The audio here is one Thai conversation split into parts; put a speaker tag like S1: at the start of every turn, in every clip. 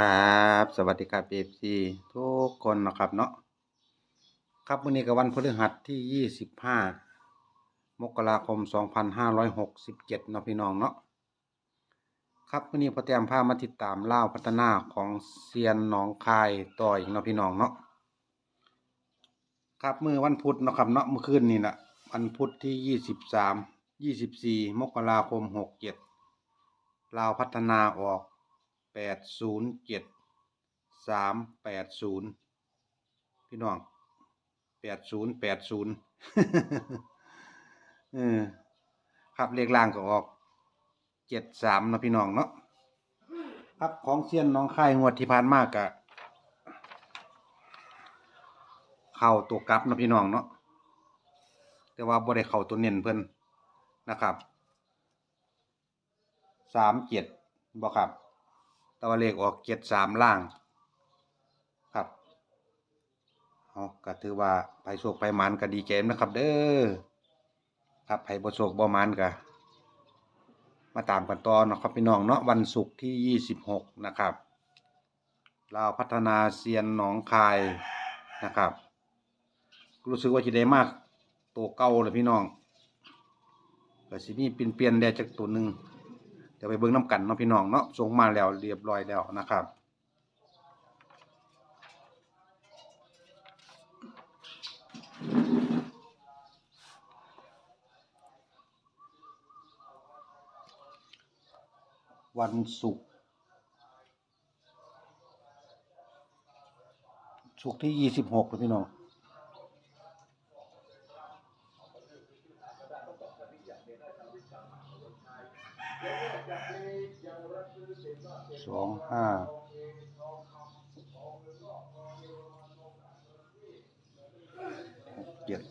S1: ครับ สวัสดีครับเอฟซีทุกคนนะครับเนาะครับวันนี้กับวันพฤหัสที่25มกราคม2567เนห้าร้อยหกสิบเจ็ดนะพี่น้องเนาะครับวันนี้พอเตรียมพามาติดตามเล่าพัฒนาของเซียนหนองคายต่ออีกนะพี่น้องเนาะครับมือวันพุธนะครับเนาะเมื่อคืนนี่แหละวันพุธที่23 24มยี่สิบสี่มกราคม67ลาวพัฒนาออก แปดศูนย์เจ็ดสามแปดศูนย์พี่น้องแปดศูนย์แปดศูนย์เออครับเลขล่างก็ออกเจ็ดสามนะพี่น้องเนาะครับของเซียนน้องค่ายงวดที่ผ่านมากกะเข้าตัวกลับนะพี่น้องเนาะแต่ว่าบ่ได้เข้าตัวเน้นเพิ่นนะครับสามเจ็ดบ่ครับ แต่ว่าเลขออกเจ็ดสามล่าง ครับเอาก็ถือว่าไปโชคไปหมันก็ดีเกมนะครับ เด้อครับไผบ่โชคบ่มันก็มาตามกันต่อนะครับพี่น้องเนาะวันศุกร์ที่ยี่สิบหกนะครับลาวพัฒนาเซียนหนองคายนะครับ รู้สึกว่าจะได้มากตัวเก่าเลยพี่น้องก็สิมีเปลี่ยนเปลี่ยนได้จากตัวหนึ่ง ดี๋ยวไปเบิ่งน้ำกันเนาะพี่น้องเนาะส่งมาแล้วเรียบร้อยแล้วนะครับวันศุกร์ศุกร์ที่ยี่สิบหกพี่น้อง สองห้าหกเจ็ด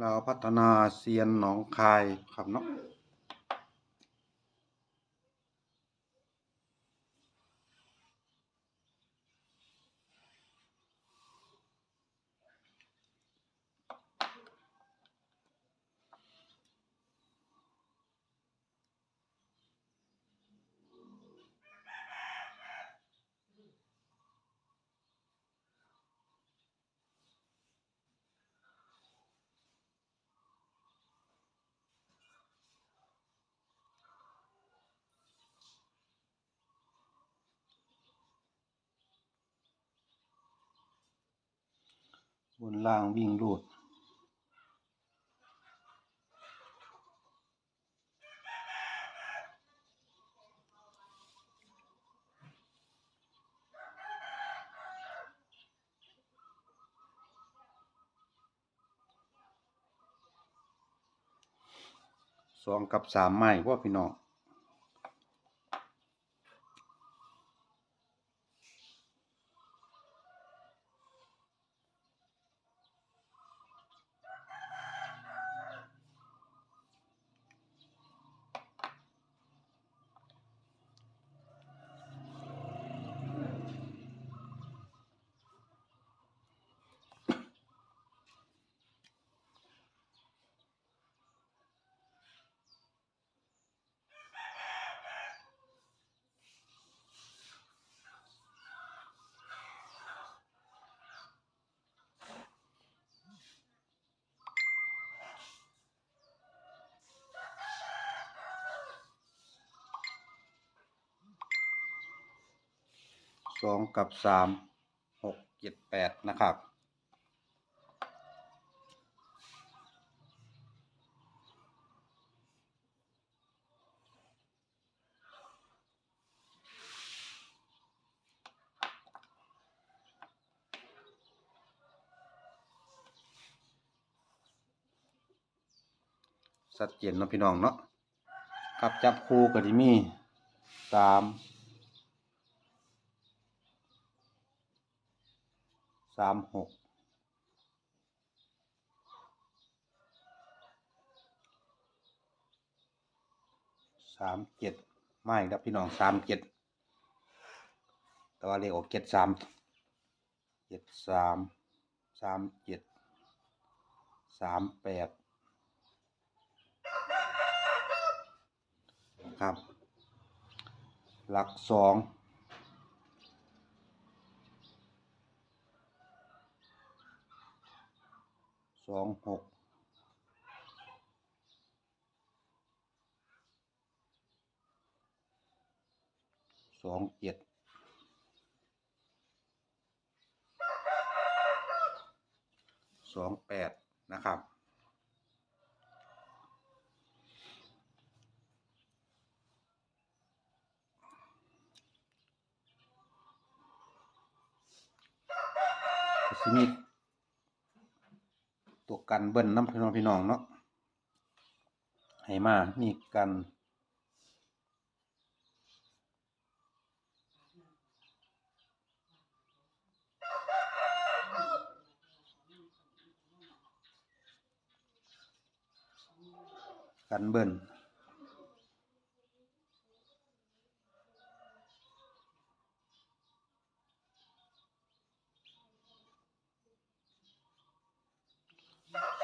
S1: เราพัฒนาเซียนหนองคายครับเนาะ บนล่างวิ่งรูดสองกับสามไม้ว่าพี่น้อง สองกับสามหกเจ็ดแปดนะครับ สัดเจนเนาะพี่น้องเนาะครับจับคู่ก็จะมีสาม สามหกสามเจ็ดไม่ครับพี่น้องสามเจ็ดแต่ว่าเลขออกเจ็ดสามเจ็ดสามสามเจ็ดสามแปดครับ หลักสอง สองหกสองเจ็ดสองแปดนะครับสิมี กันเบิ้ลน้ำพี่น้องพี่น้องเนาะให้มามีกันกันเบิ้ล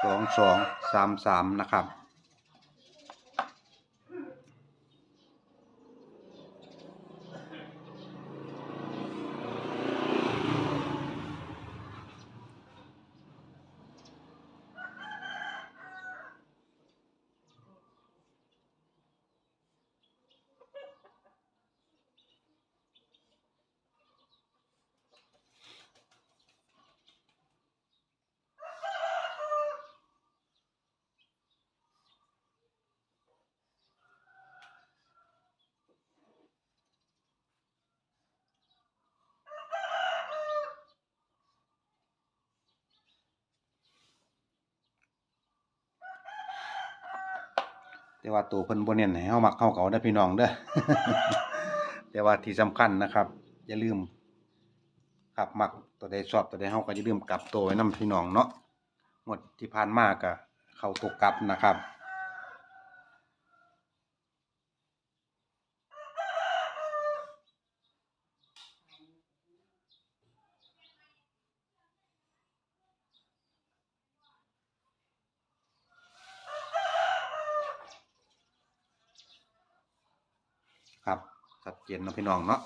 S1: สองสองสามสามนะครับ แต่ว่าตัวเพิ่นบ่เน้นให้เฮามักเฮาเก่าได้พี่น้องเด้อ แต่ว่าที่สำคัญนะครับ อย่าลืมครับมักตัวใดชอบตัวใดเฮาก็อย่าลืมกลับตัวไว้นํพี่น้องเนาะงวดที่ผ่านมาก็เข้าตัวกลับนะครับ ครับ ชัดเจนนะพี่น้องเนาะ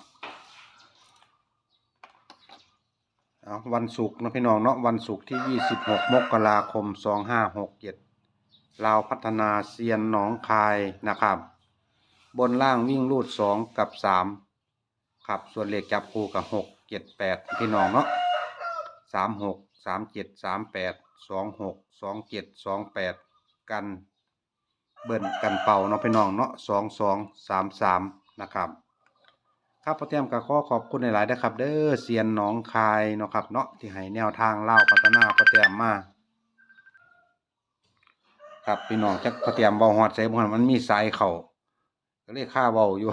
S1: เอาวันศุกร์นะพี่น้องเนาะวันศุกร์ที่ 26 มกราคม 2567ลาวพัฒนาเซียนหนองคายนะครับ บนล่างวิ่งรูด 2 กับ 3 ครับ ส่วนเหลขจับคู่กับ 6 7 8 พี่น้องเนาะ36 37 38 26 27 28 กันเบิ่นกันเป่าเนาะพี่น้องเนาะสองสองสามสามนะครับ ครับพ่อเตรียมก็ขอขอบคุณหลายๆนะครับ เด้อเซียนหนองคายเนาะครับเนาะที่ให้แนวทางเล่าพัฒนาพ่อเตรียมมาครับพี่น้องจักพ่อเตรียมเบาฮอดใส่บอดมันมีสายเข้าก็เลยค่าเบาอยู่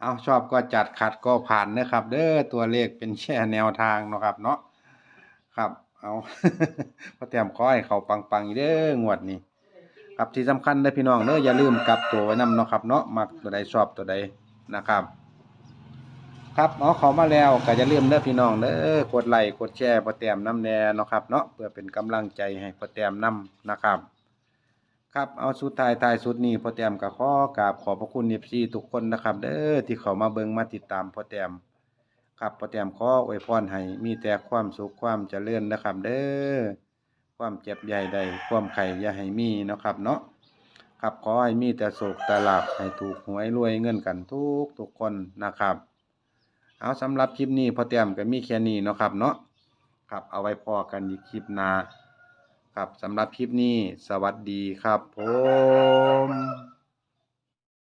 S1: เอาชอบก็จัดขัดก็ผ่านนะครับ เด้อตัวเลขเป็นแค่แนวทางเนาะครับเนาะครับ เอาพ่อเตรียมขอให้เขาปังๆอีเด้องวดนี้ครับที่สำคัญเด้อพี่น้องเด้ออย่าลืมกลับตัวไว้นำเนาะครับเนาะมักตัวใดชอบตัวใด นะครับ ครับเอาเขอมาแล้วก็อย่าลืมเด้อพี่น้องเด้อกดไลค์กดแชร์โปรแต้มน้ำแน่เนาะครับเนาะเพื่อเป็นกำลังใจให้โปรแต้มน้ำนะครับ ครับเอาสุดท้ายท้ายสุดนี้โปรแต้มก็ขอกราบขอบพระคุณ FC ทุกคนนะครับ เด้อที่เข้ามาเบิ่งมาติดตามโปรแต้มครับโปรแต้มขออวยพรให้มีแต่ความสุขความเจริญนะครับ เด้อความเจ็บใหญ่ใดความไข่อย่าให้มีนะครับเนาะ ครับขอให้มีแต่โศกแต่ลาบให้ถูกหวยรวยเงินกันทุกทุกคนนะครับ เอาสำหรับคลิปนี้พอเตรียมก็มีแค่นี้เนาะครับเนาะครับเอาไว้พอกันอีกคลิปหน้าครับสำหรับคลิปนี้สวัสดีครับผม